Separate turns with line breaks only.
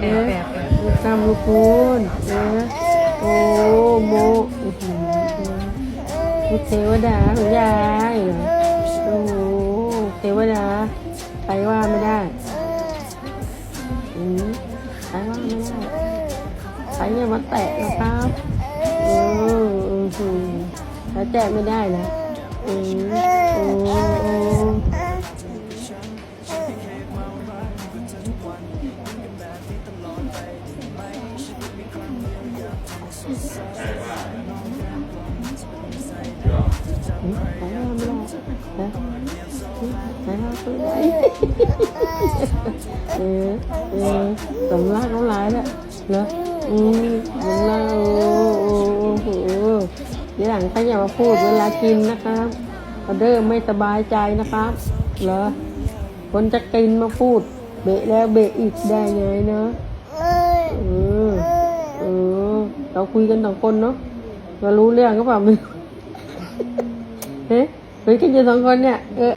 เอ๊ะลูกตามลูกคุณเอ๊ะโอ้โมอือหือลูกเทวดาขอยายโอ้โเทวดา ไปว่าไม่ได้อืมไปว่าไม่ได้ไปอย่ามาแตะนะครับเอออือหือแล้วแตะไม่ได้นะอืมโอ้โอ้ เออเออสำลักน้ำลายแล้วเหรออืมสำลักโอ้โอ้โอ้โหเดี๋ยวหลังใครอย่ามาพูดเวลากินนะครับออเดอร์ไม่สบายใจนะครับ เหรอ คนจะกินมาพูด เบะแล้วเบะอีกได้ไงเนาะออเออ เราคุยกันสองคนเนาะเรารู้เรื่องก็เปล่าม่รู้เฮ้ยคุยกันอยู่สองคนเนี่ยเออ